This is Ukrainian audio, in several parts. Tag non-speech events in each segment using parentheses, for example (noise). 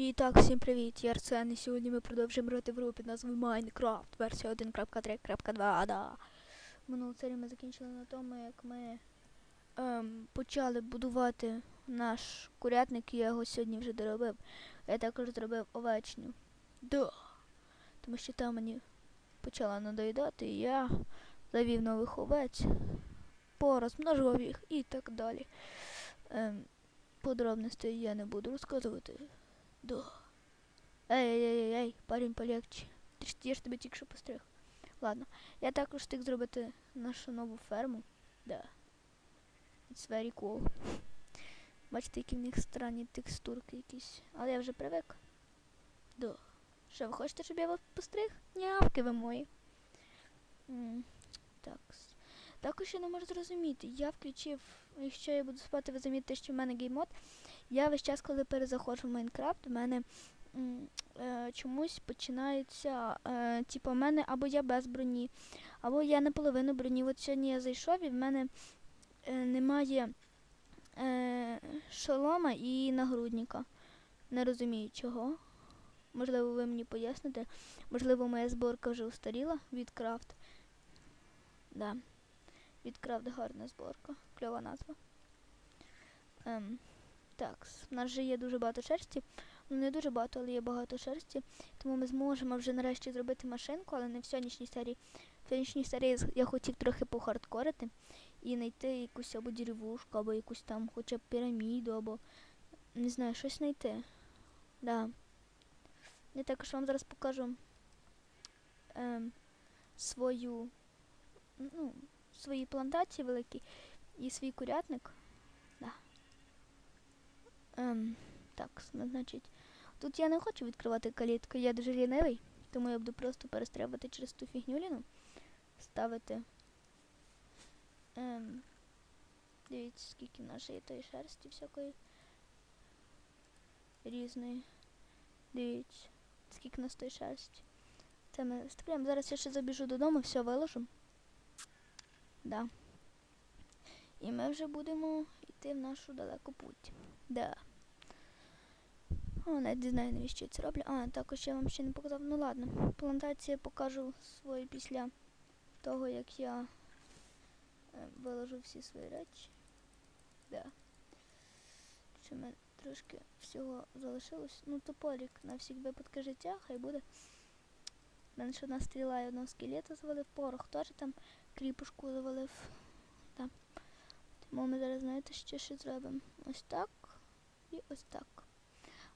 І так, всім привіт, я Арсен, і сьогодні ми продовжуємо грати в гру під Minecraft, версія 1.3.2, да. Минулу серію ми закінчили на тому, як ми ем, почали будувати наш курятник, і я його сьогодні вже доробив. Я також зробив овечню. Да. Тому що там мені почала надоїдати, і я завів нових овець, порозмножував їх і так далі. Ем, подробностей я не буду розказувати. Да. Ей, ей, ей, ей, парень полегче. Я ж тебе тільки що постриг. Ладно. Я також встиг зробити нашу нову ферму. Да. It's very cool. Бачите, які в них странні текстурки якісь. Але я вже привик. Да. Що, ви хочете, щоб я вас постриг? Нявки ви мої. М, Так. Також я не можу зрозуміти. Я включив, якщо я буду спати, ви замітите, що в мене геймод. Я весь час, коли перезаходжу в Майнкрафт, у мене е, чомусь починається, е, типу, в мене або я без броні, або я наполовину броні. От сьогодні я зайшов і в мене е, немає е, шолома і нагрудника. Не розумію чого. Можливо, ви мені поясните. Можливо, моя зборка вже устаріла від крафт. Да. Від крафт гарна зборка. Кльова назва. Ем, так, в нас вже є дуже багато шерсті. Ну не дуже багато, але є багато шерсті. Тому ми зможемо вже нарешті зробити машинку, але не в сьогоднішній серії. В сьогоднішній серії я хотів трохи похардкорити і знайти якусь або деревушку, або якусь там хоча б піраміду, або не знаю, щось знайти. Да. Я також вам зараз покажу ем, свою, ну, свої плантації великі і свій курятник. Ем, так, значить, тут я не хочу відкривати калітку, я дуже лінивий, тому я буду просто перестрибувати через ту фігнюліну, ставити. Ем, дивіться, скільки в є тої шерсті всякої різної. Дивіться, скільки в нас тої шерсті. Це ми вставляємо. Зараз я ще забіжу додому, все виложу. Да. І ми вже будемо йти в нашу далеку путь. Да. О, навіть не знаю, навіщо я це роблю. А, також я вам ще не показав. Ну ладно, плантація покажу свої після того, як я е, виложу всі свої речі. Да. Ще в мене трошки всього залишилось. Ну, топорик на всіх випадки життя, хай буде. Ще одна стріла і одного скелета завалив, порох теж там кріпушку завалив. Тому ми зараз, знаєте, що ще зробимо? Ось так і ось так.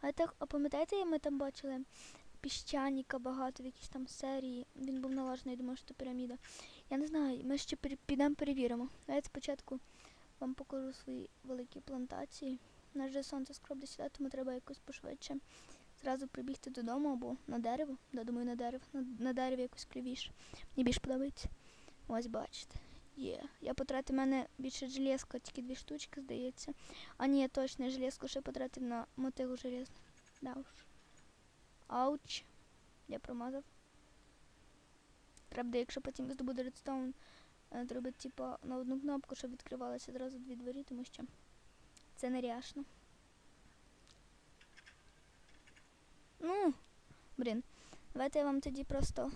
А так, а пам'ятаєте, ми там бачили піщаніка багато в якійсь там серії. Він був налажений, думаю, що це піраміда. Я не знаю, ми ще підемо перевіримо. Давайте спочатку вам покажу свої великі плантації. У нас вже сонце скоро буде сідати, тому треба якось пошвидше. Зразу прибігти додому або на дерево. Да, думаю, на дерево. На, на дереві якось клювіше. Мені більш подобається. Ось бачите. Є. Я потратив в мене більше железка, тільки дві штучки, здається. А ні, точно, я железку ще потратив на мотигу железну. Да уж. Ауч. Я промазав. Правда, якщо потім здобуду редстоун, е, зробити типа на одну кнопку, щоб відкривалися одразу дві двері, тому що це неряшно. Ну, блін. Давайте я вам тоді просто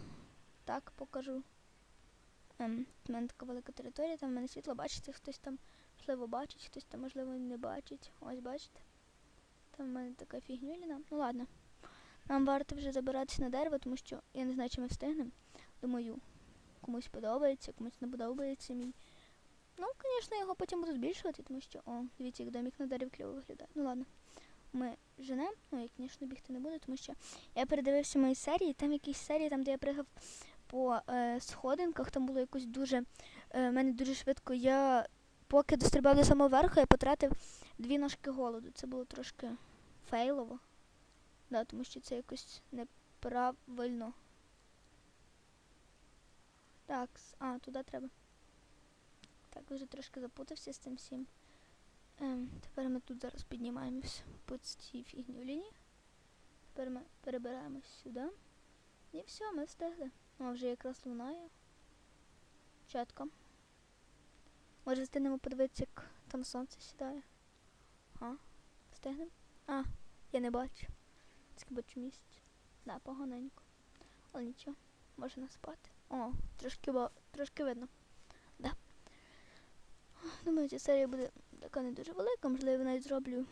так покажу. Ем, в мене така велика територія, там в мене світло, бачите, хтось там можливо бачить, хтось там можливо не бачить. Ось бачите. Там в мене така фігнюліна. Ну ладно. Нам варто вже забиратися на дерево, тому що я не знаю, чи ми встигнемо. Думаю, комусь подобається, комусь не подобається мій. Ну, звісно, його потім буду збільшувати, тому що, о, дивіться, як домик на дереві кльово виглядає. Ну ладно. Ми женемо, ну я, звісно, бігти не буду, тому що я передивився мої серії, там якісь серії, там, де я пригав по е, сходинках, там було якось дуже. Е, мене дуже швидко. Я поки дострибав до самого верху, я потратив дві ножки голоду. Це було трошки фейлово. Да, тому що це якось неправильно. Так, а, туди треба. Так, вже трошки запутався з цим всім. Ем, тепер ми тут зараз піднімаємось по цій фігні лінії. Тепер ми перебираємось сюди. І все, ми встигли. О, вже якраз лунає. Чітко. Може встигнемо подивитися, як там сонце сідає. А, встигнемо? А, я не бачу. Тільки бачу місяць. Да, поганенько. Але нічого, можна спати. О, трошки, ба- трошки видно. Да. Думаю, ця серія буде така не дуже велика, можливо, навіть зроблю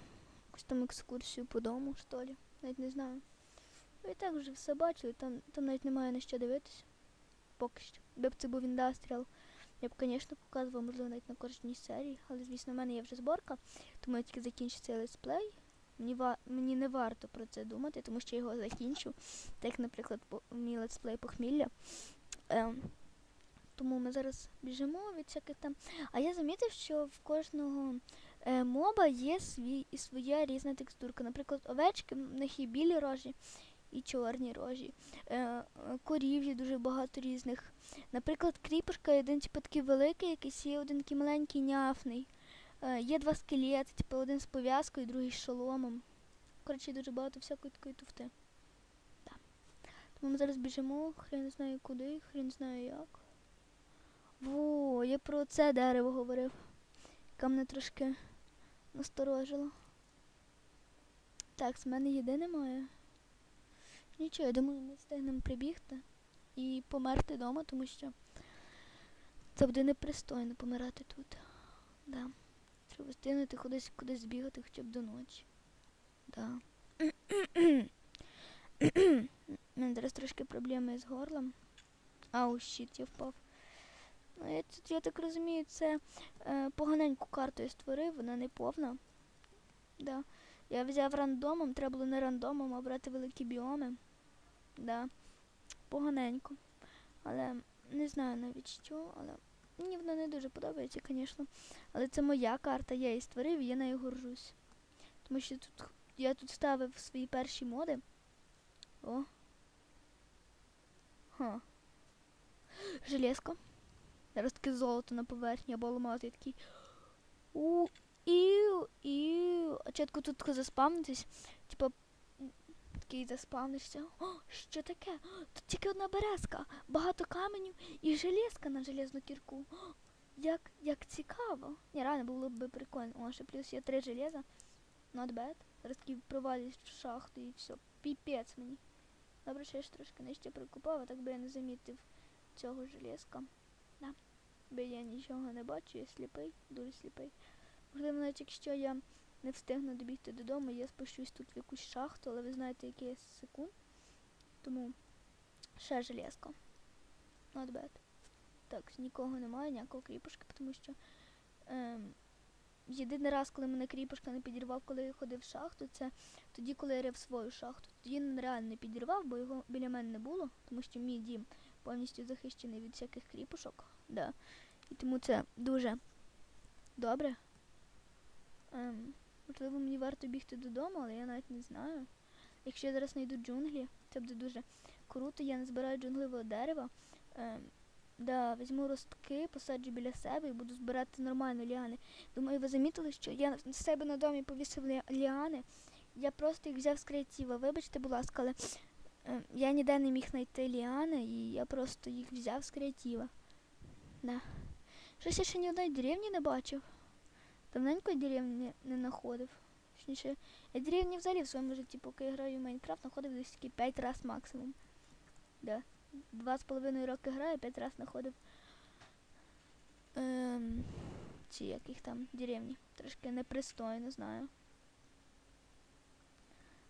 якусь там екскурсію по дому, що ли. Навіть не знаю. Ви і так вже все бачили, там, там навіть немає на що дивитися. Поки що. Якби б це був індастріал, я б, звісно, показував, можливо, навіть на кожній серії, але, звісно, в мене є вже зборка, тому я тільки закінчу цей летсплей. Мені, ва- мені не варто про це думати, тому що я його закінчу. Так, наприклад, мій летсплей похмілля. Ем, тому ми зараз біжимо від всяких там. А я замітив, що в кожного е, моба є свій, і своя різна текстурка. Наприклад, овечки, в них є білі рожі і чорні рожі. Е, е, корів є дуже багато різних. Наприклад, кріпушка один типу, такий великий, якийсь є один такий маленький няфний. Е, є два скелети, типу один з пов'язкою, другий з шоломом. Коротше, дуже багато всякої такої туфти. Да. Тому ми зараз біжимо, хрен знає куди, хрен знає як. Во, я про це дерево говорив, яке мене трошки насторожило. Так, з мене їди немає. Нічого, я думаю, ми встигнемо прибігти і померти вдома, тому що це буде непристойно помирати тут. Да. Треба встигнути кудись кудись збігати хоча б до ночі. Да. У зараз трошки проблеми з горлом. Ау, щит, я впав. Ну, я, тут, я так розумію, це е, поганеньку карту я створив, вона не повна. Да. Я взяв рандомом, треба було не рандомом, а брати великі біоми. Да. Поганенько. Але не знаю навіть що, але мені вона не дуже подобається, звісно. Але це моя карта, я її створив і я нею горжусь. Тому що тут я тут ставив свої перші моди. О. Ха. Железко. Зараз таке золото на поверхні, або ламати такий. У іу. А чітко тут заспавнитись. Типа такий заспавнишся. О, що таке? Тут тільки одна березка, багато каменів і железка на железну кірку. О, як, як цікаво. Ні, реально було б прикольно. О, ще плюс є три железа. Not bad. Зараз такий провалюсь в шахту і все. Піпець мені. Добре, що я ж трошки нижче прикупав, а так би я не замітив цього железка. Да. Бо я нічого не бачу, я сліпий, дуже сліпий. Можливо, навіть якщо я не встигну добігти додому, я спущусь тут в якусь шахту, але ви знаєте, який я секунд. Тому ще железко. Not bad. Так, нікого немає, ніякого кріпушки, тому що ем, єдиний раз, коли мене кріпушка не підірвав, коли я ходив в шахту, це тоді, коли я рив свою шахту. Тоді він реально не підірвав, бо його біля мене не було, тому що мій дім повністю захищений від всяких кріпушок. Да. І тому це дуже добре. Ем, можливо, мені варто бігти додому, але я навіть не знаю. Якщо я зараз знайду джунглі, це буде дуже круто. Я не збираю джунглевого дерева. Ем, да, візьму ростки, посаджу біля себе і буду збирати нормально ліани. Думаю, ви замітили, що я в себе на домі повісив лі- ліани. Я просто їх взяв з креатива. Вибачте, будь ласка, але ем, я ніде не міг знайти ліани, і я просто їх взяв з креатива. Да. Щось я ще ні одної деревні не бачив. Давненько я деревні не знаходив. Точніше, я деревні взагалі в своєму житті, поки я граю в Майнкрафт, знаходив десь такі 5 раз максимум. Да. Два з половиною роки граю, 5 раз знаходив ем, ці яких там деревні. Трошки непристойно знаю.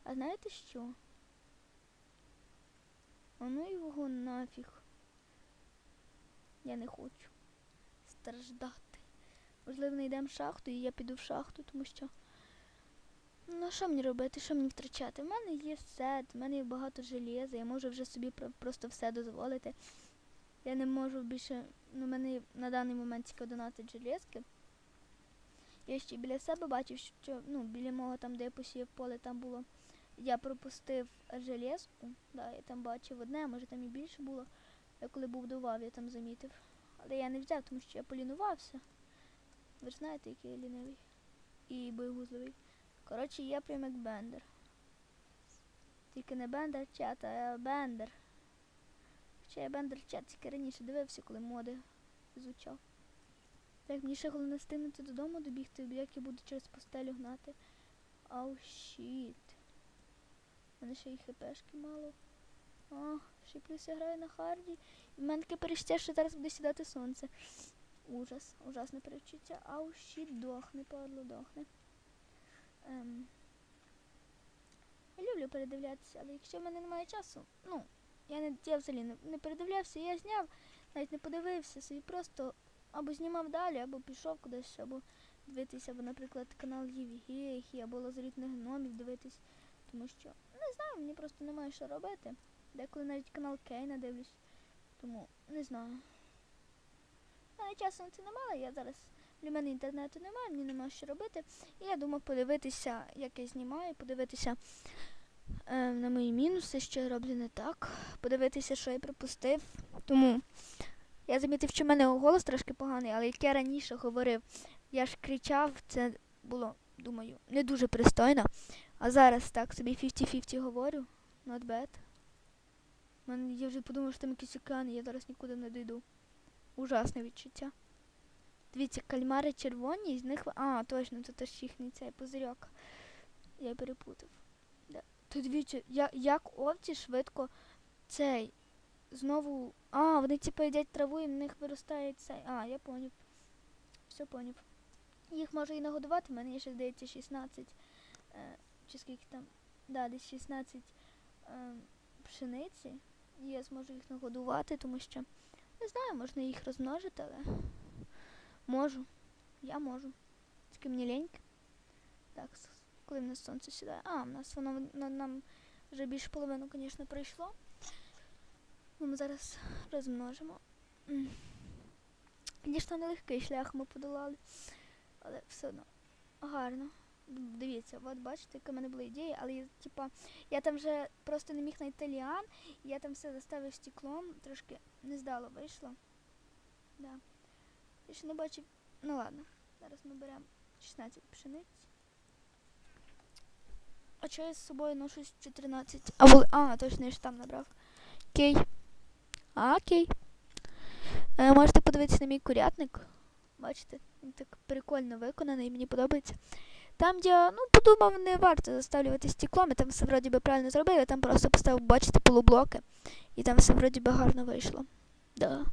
А знаєте що? А ну його нафіг. Я не хочу страждати. Можливо, знайдемо шахту, і я піду в шахту, тому що. Ну, що мені робити, що мені втрачати? У мене є сет, в мене є багато железа, я можу вже собі просто все дозволити. Я не можу більше. Ну, в мене на даний момент тільки 11 железки. Я ще біля себе бачив, що ну, біля мого там, де я посіяв поле, там було. Я пропустив железку. Да, я там бачив одне, може там і більше було. Я коли був будував, я там замітив. Але я не взяв, тому що я полінувався. Ви ж знаєте, який я лінивий. І боєгузливий. Коротше, я прям як бендер. Тільки не бендер чат, а бендер. Хоча я бендер чат тільки раніше дивився, коли моди звучав. Так, мені ще головне встигнути додому добігти, як я буду через постелю гнати. Ау щіт. мене ще й хпшки мало. О, ще плюс я граю на харді. І в мене таке перечуття, що зараз буде сідати сонце. Ужас, ужасне перечуття. Ау, щит дохне, падло, дохне. Ем. Я люблю передивлятися, але якщо в мене немає часу, ну, я не я взагалі не, не передивлявся, я зняв, навіть не подивився, собі просто або знімав далі, або пішов кудись, або дивитися, або, наприклад, канал Євгехі, або лазарітних гномів дивитись, тому що не знаю, мені просто немає що робити. Деколи навіть канал Кейна дивлюсь, тому не знаю. Мене часу на це немає, я зараз для мене інтернету немає, мені нема що робити. І я думав подивитися, як я знімаю, подивитися е, на мої мінуси, що я роблю не так, подивитися, що я пропустив. Тому я замітив, що в мене голос трошки поганий, але як я раніше говорив, я ж кричав, це було, думаю, не дуже пристойно. А зараз так собі 50-50 говорю. Not bad. Я вже подумав, що там якісь океани, я зараз нікуди не дійду. Ужасне відчуття. Дивіться, кальмари червоні, з них. А, точно, це теж їхній цей пузирьок. Я перепутав. Да. То дивіться, я, як овці швидко цей. Знову. А, вони типу їдять траву і в них виростає цей. А, я поняв. Все поняв. Їх можу і нагодувати, в мене є ще, здається, 16. Е, чи скільки там. Да, десь 16 е, пшениці. І я зможу їх нагодувати, тому що. Не знаю, можна їх розмножити, але. Можу. Я можу. Тільки мені ліньки. Так, коли в нас сонце сідає. А, в нас воно на- нам вже більше половину, звісно, пройшло. Ну, Ми зараз розмножимо. Звісно, нелегкий шлях ми подолали, але все одно гарно. Дивіться, от бачите, яка в мене була ідея, але я, типа, я там вже просто не міг знайти ліан, я там все заставив стеклом, трошки не здало вийшло. Да. Я ще не бачив. Ну ладно, зараз ми беремо 16 пшениць. А чого я з собою ношу 14? А, були... а точно я ж там набрав. Окей. А, окей. Е, можете подивитися на мій курятник. Бачите, він так прикольно виконаний, мені подобається. Там, де ну, подумав, не варто заставлювати стеклом, я там все вроді би правильно зробив, я там просто поставив, бачите, полублоки. І там все вроді би гарно вийшло. Да.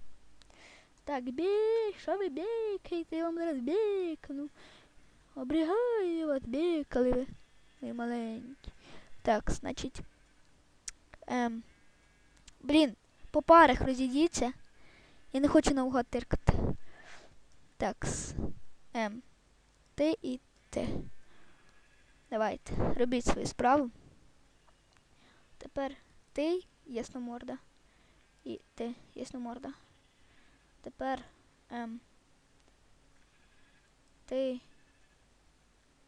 Так, бей, що ви бейкаєте, я вам зараз бейкну. Обрігаю вас, бейкали ви. Ви маленькі. Так, значить. Ем. Блін, по парах розійдіться. Я не хочу наугад тиркати. Так. Ем. Ти і ти. Давайте, робіть свою справу. Тепер ти, ясноморда. І ти, ясноморда. Тепер ем, ти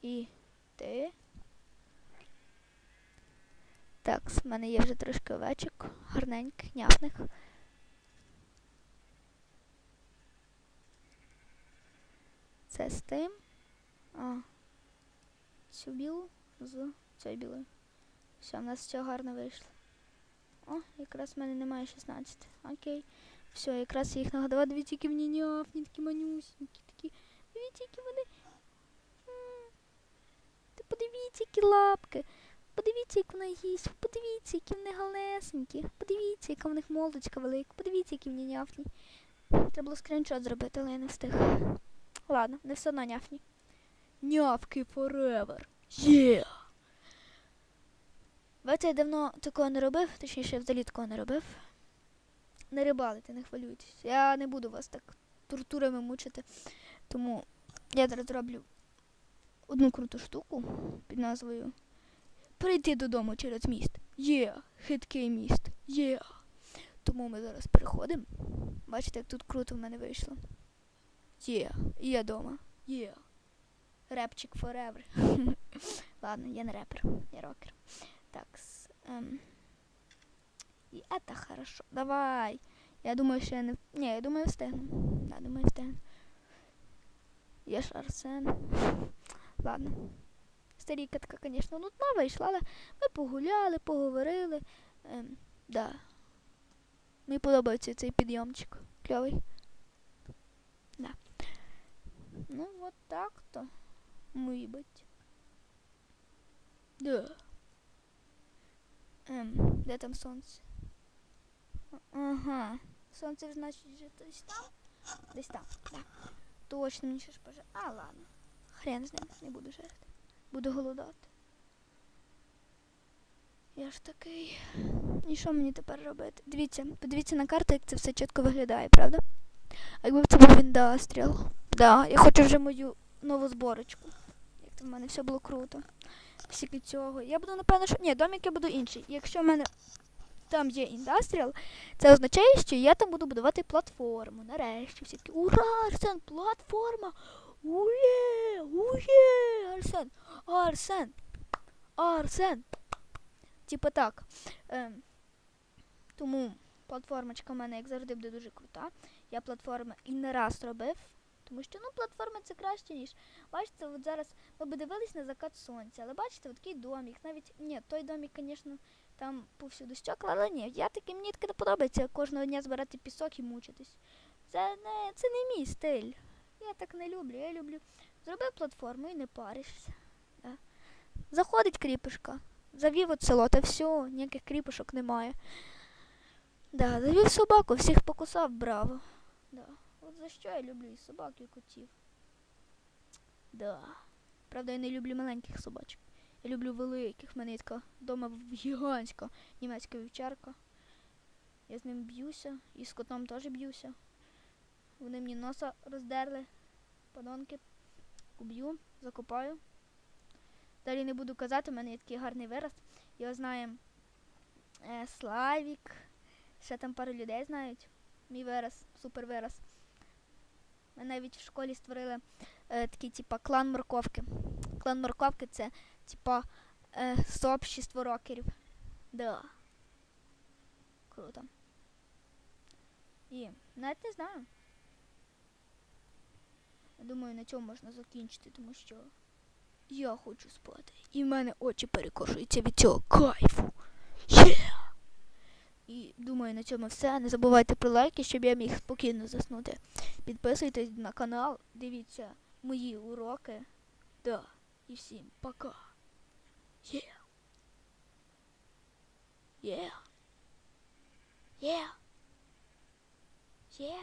і ти. Так, в мене є вже трошки овечок, гарненьких, няфних. Це з тим. А. Цю білу з цією білою. Все, в нас все гарно вийшло. О, якраз в мене немає 16. Окей. Все, якраз я їх нагадала. Дивіться, які мені няфні, такі манюсінькі, такі. Дивіться, які вони. Ти подивіться, які лапки. Подивіться, як вона їсть. Подивіться, які вони галесенькі. Подивіться, яка в них молодочка велика. Подивіться, які вони няфні. Треба було скріншот зробити, але я не встиг. Ладно, не все одно няфні. Нявки forever. Є! Бачите, я давно такого не робив, точніше, взагалі такого не робив. Не рибалити, не хвилюйтесь. Я не буду вас так тортурами мучити. Тому я зараз зроблю одну круту штуку під назвою Перейти додому через міст. Є, хиткий міст. Є. Тому ми зараз переходимо. Бачите, як тут круто в мене вийшло. Є, я дома. Є. Репчик forever. (laughs) Ладно, я не репер, я рокер. Так. Ем. І это хорошо. Давай. Я думаю, що я не. Ні, я думаю, встигну. Да, думаю, встигну. Є ж Арсен. Ладно. Старі катка, звісно, нудна вийшла, але ми погуляли, поговорили. Ем, да. Мені подобається цей підйомчик. Кльовий. Да. Ну, вот так-то. Мої бить. Да. Ем, де там сонце? Ага. Сонце, значить, вже десь там. Десь там, так. Точно мені ще ж пожар. А, ладно. Хрен з ним, не буду жарити. Буду голодати. Я ж такий. І що мені тепер робити? Дивіться, подивіться на карту, як це все чітко виглядає, правда? А якби це був індастріал. Да, я хочу вже мою нову зборочку. Як то в мене все було круто. Всіки цього. Я буду, напевно, що. Ні, домик я буду інший. Якщо в мене там є індастріал, це означає, що я там буду будувати платформу. Нарешті всі такі. Ура! Арсен, платформа! Ує! Ує! Арсен! Арсен! Арсен! Типа так. Ем, тому платформочка в мене, як завжди, буде дуже крута. Я платформи і не раз робив. Тому що ну, платформа це краще, ніж. Бачите, от зараз ми б дивились на закат сонця, але бачите, от такий домик. Навіть ні, той домик, звісно, там повсюди стекла, але ні, я таки, мені таке не подобається кожного дня збирати пісок і мучитись. Це не, це не мій стиль. Я так не люблю. Я люблю зробив платформу і не паришся. Да. Заходить кріпишка. Завів от село, та все, ніяких кріпишок немає. Да, завів собаку, всіх покусав, браво. Да. От за що я люблю і собак, і котів. Да. Правда, я не люблю маленьких собачок. Я люблю великих. В мене є така вдома гігантська німецька вівчарка. Я з ним б'юся, і з котом теж б'юся. Вони мені носа роздерли, подонки. Уб'ю, закопаю. Далі не буду казати, в мене є такий гарний вираз. Його знає е, Славік. Ще там пару людей знають. Мій вираз, супер вираз. Ми навіть в школі створили е, такий, типа, клан морковки. Клан морковки це, типа, е, сообщество рокерів. Да. Круто. І навіть не знаю. Я думаю, на цьому можна закінчити, тому що я хочу спати. І в мене очі перекошуються від цього кайфу. Є! І думаю, на цьому все. Не забувайте про лайки, щоб я міг спокійно заснути. Підписуйтесь на канал, дивіться мої уроки. Да. І всім пока. Є. Є. Є. Є.